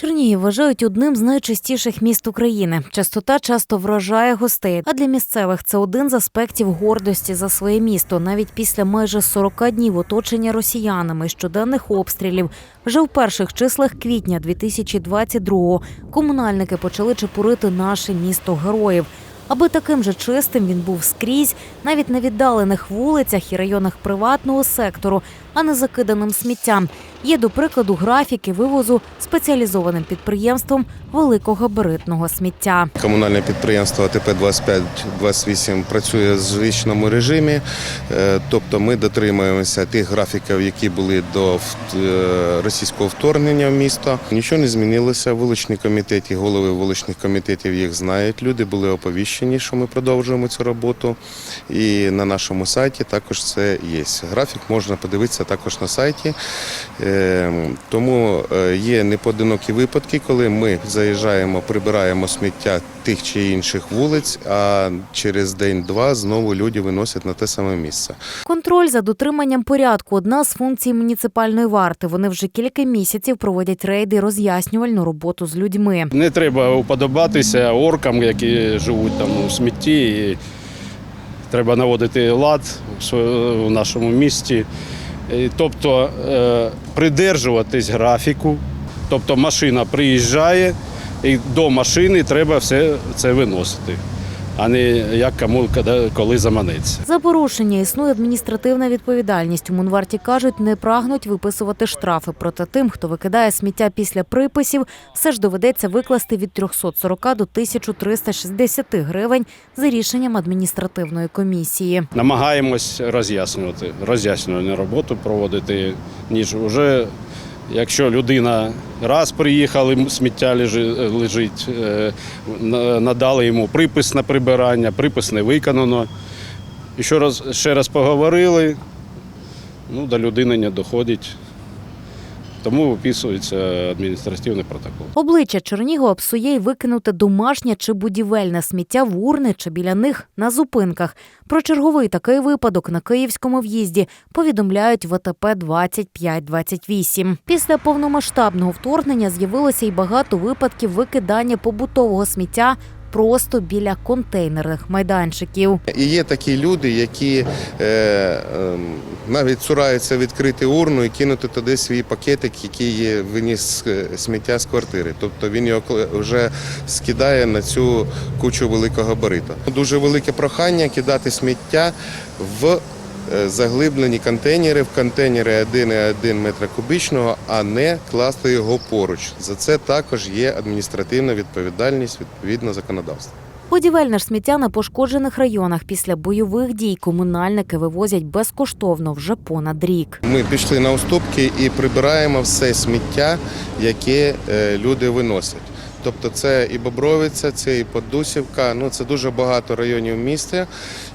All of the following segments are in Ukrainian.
Чернігів вважають одним з найчистіших міст України. Частота часто вражає гостей. А для місцевих це один з аспектів гордості за своє місто. Навіть після майже 40 днів оточення росіянами щоденних обстрілів. Вже в перших числах квітня 2022-го комунальники почали чепурити наше місто героїв. Аби таким же чистим він був скрізь, навіть на віддалених вулицях і районах приватного сектору, а не закиданим сміттям. Є, до прикладу, графіки вивозу спеціалізованим підприємством великогабаритного сміття. Комунальне підприємство АТП 2528 працює в звичному режимі, е, тобто ми дотримуємося тих графіків, які були до е, російського вторгнення в місто. Нічого не змінилося. Вуличні комітеті, голови вуличних комітетів їх знають. Люди були оповіщені, що ми продовжуємо цю роботу. І на нашому сайті також це є. Графік можна подивитися також на сайті. Е, Тому е, є непоодинокі випадки, коли ми заїжджаємо, прибираємо сміття тих чи інших вулиць, а через день-два знову люди виносять на те саме місце. Контроль за дотриманням порядку одна з функцій муніципальної варти. Вони вже кілька місяців проводять рейди роз'яснювальну роботу з людьми. Не треба уподобатися оркам, які живуть там у смітті. І треба наводити лад у нашому місті. Тобто е, придержуватись графіку. Тобто машина приїжджає, і до машини треба все це виносити, а не як кому коли- заманеться. За порушення існує адміністративна відповідальність. У Мунварті кажуть, не прагнуть виписувати штрафи. Проте тим, хто викидає сміття після приписів, все ж доведеться викласти від 340 до 1360 гривень за рішенням адміністративної комісії. намагаємось роз'яснювати, роз'яснювальну роботу проводити, ніж вже якщо людина раз приїхала, сміття лежить, е, надали йому припис на прибирання, припис не виконано. І ще раз, ще раз поговорили, ну, до людини не доходить. Тому виписується адміністративний протокол. Обличчя Чернігова псує й викинути домашнє чи будівельне сміття в урни чи біля них на зупинках. Про черговий такий випадок на київському в'їзді повідомляють в АТП 2528. Після повномасштабного вторгнення з'явилося й багато випадків викидання побутового сміття просто біля контейнерних майданчиків. І є такі люди, які е, е, навіть цураються відкрити урну і кинути туди свій пакетик, який виніс е, сміття з квартири. Тобто він його вже скидає на цю кучу великого габариту. Дуже велике прохання кидати сміття в заглиблені контейнери, в контейнери 1,1 метра кубічного, а не класти його поруч. За це також є адміністративна відповідальність відповідно законодавства. Будівельне ж сміття на пошкоджених районах після бойових дій комунальники вивозять безкоштовно вже понад рік. Ми пішли на уступки і прибираємо все сміття, яке е, люди виносять. Тобто це і Бобровиця, це і Подусівка, ну це дуже багато районів міста.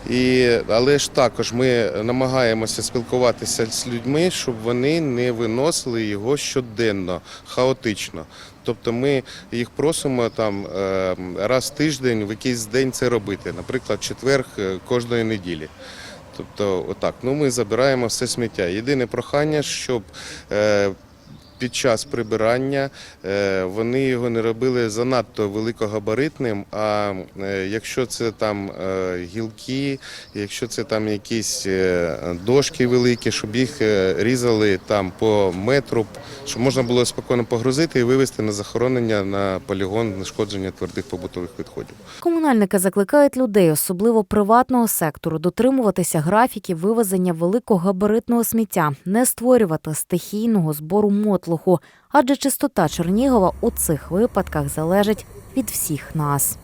І, але ж також ми намагаємося спілкуватися з людьми, щоб вони не виносили його щоденно, хаотично. Тобто ми їх просимо там е, раз в тиждень в якийсь день це робити, наприклад, четвер е, кожної неділі. Тобто, отак, ну ми забираємо все сміття. Єдине прохання, щоб е, під час прибирання е, вони його не робили занадто великогабаритним. А е, якщо це там е, гілки, якщо це там якісь дошки великі, щоб їх різали там по метру, щоб можна було спокійно погрузити і вивезти на захоронення на полігон знешкодження твердих побутових відходів. Комунальники закликають людей, особливо приватного сектору, дотримуватися графіків вивезення великогабаритного сміття, не створювати стихійного збору мотлуху, адже чистота Чернігова у цих випадках залежить від всіх нас.